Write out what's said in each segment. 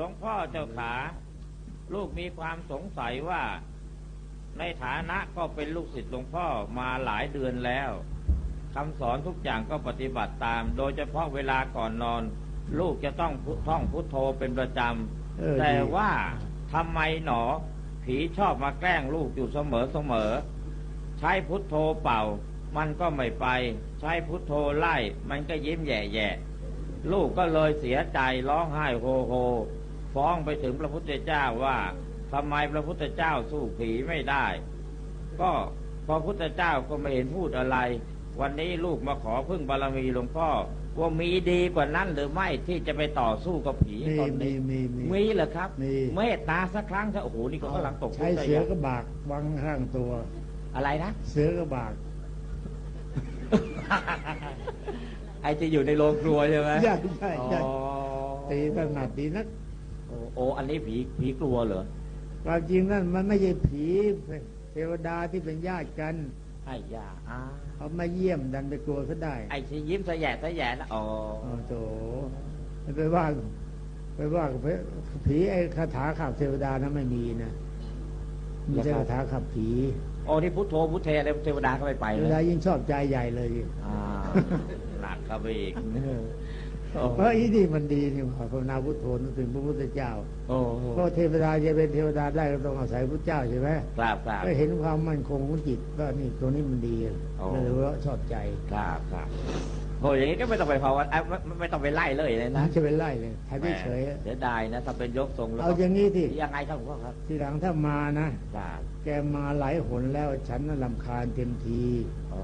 หลวงพ่อเจ้าขา ลูกมีความสงสัยว่า ในฐานะก็เป็นลูกศิษย์หลวงพ่อมาหลายเดือนแล้วคำสอนทุกอย่างก็ปฏิบัติตาม โดยเฉพาะเวลาก่อนนอน ลูกจะต้องพุท่องพุทโธเป็นประจเออำแต่ดีว่าทำไมหนอ ผีชอบมาแกล้งลูกอยู่เสมอเสมอ ใช้พุทโธเป่า มันก็ไม่ไป ใช้พุทโธไล่ มันก็ยิ้มแย่ๆลูกก็เลยเสียใจร้องไห้โฮโฮ ฟ้องไปถึงพระพุทธเจ้าว่าทำไมพระพุทธเจ้าสู้ผีไม่ได้ ก็พระพุทธเจ้าก็ไม่เห็นพูดอะไร วันนี้ลูกมาขอพึ่งบารมีหลวงพ่อว่ามีดีกว่านั้นหรือไม่ที่จะไปต่อสู้กับผีมีตนมีนี้มีมีมีเหรอครับมีเมตตาสักครั้งเถอะโอ้โหนี่ก็กำลังตกใช้ใจเสือกระบากวางข้างตัว อะไรนะเสือกระบาก ไอจะอยู่ในโรงครัวใช่ไหมใช่ใช่ใช่อ๋อตีถนัดดีนัก โอ้โอ้อันนี้ผีผีกลัวเหรอความจริงนั่นมันไม่ใช่ผีเทวดาที่เป็นญาติกันไอ้ยาอ่าเขามาเยี่ยมดันไปกลัวเขาได้ ไอ้ที่ยิ้มสะแยะสะแยะนะอ๋อโอ้โถไปว่าไปว่าผีไอ้คาถาขับเทวดานั้นไม่มีนะมีแต่คาถาขับผีโอ้นี่พุทโธพุทเทอะไรเทวดาก็ไม่ไปเทเลวยดายิ่งชอบใจใหญ่เลยอ่าหนักเข้าไปอีกโอ้ เพราะอีนี่มันดีนี่ว่าภาวนาพุทโธนึกถึงพระพุทธเจ้าโอ้โหเพราะเทวดาจะเป็นเทวดาได้ก็ต้องอาศัยพระเจ้าใช่ไหมครับครับก็เห็นความมั่นคงของจิตว่านี่ตัวนี้มันดีอ๋อก็เลยว่าชอบใจครับครับโอ้อย่างนี้ก็ไม่ต้องไปภาวนาเอ้ยไม่ไม่ไม่ต้องไปไล่เลยเลยนะนะจะไปไล่เลยถ่ายเฉยแหม่เสียดายนะถ้าเป็นยกทรงๆแล้วเอาอย่างนี้ที่ยังไงครับหลวงพ่อครับ ทีหลังถ้ามานะครับแกมาหลายหนแล้วฉันน่ะลำคาญเต็มทีอ๋อ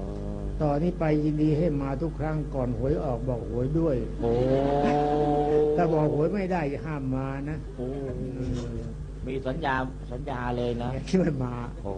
ต่อนนี้ไปยินดีให้มาทุกครั้งก่อนหวยออกบอกหวยด้วย โอ้ถ้าบอกหวยไม่ได้จะห้ามมานะโอ้มีสัญญาสัญญาเลยนะที่ไม่มาโอ้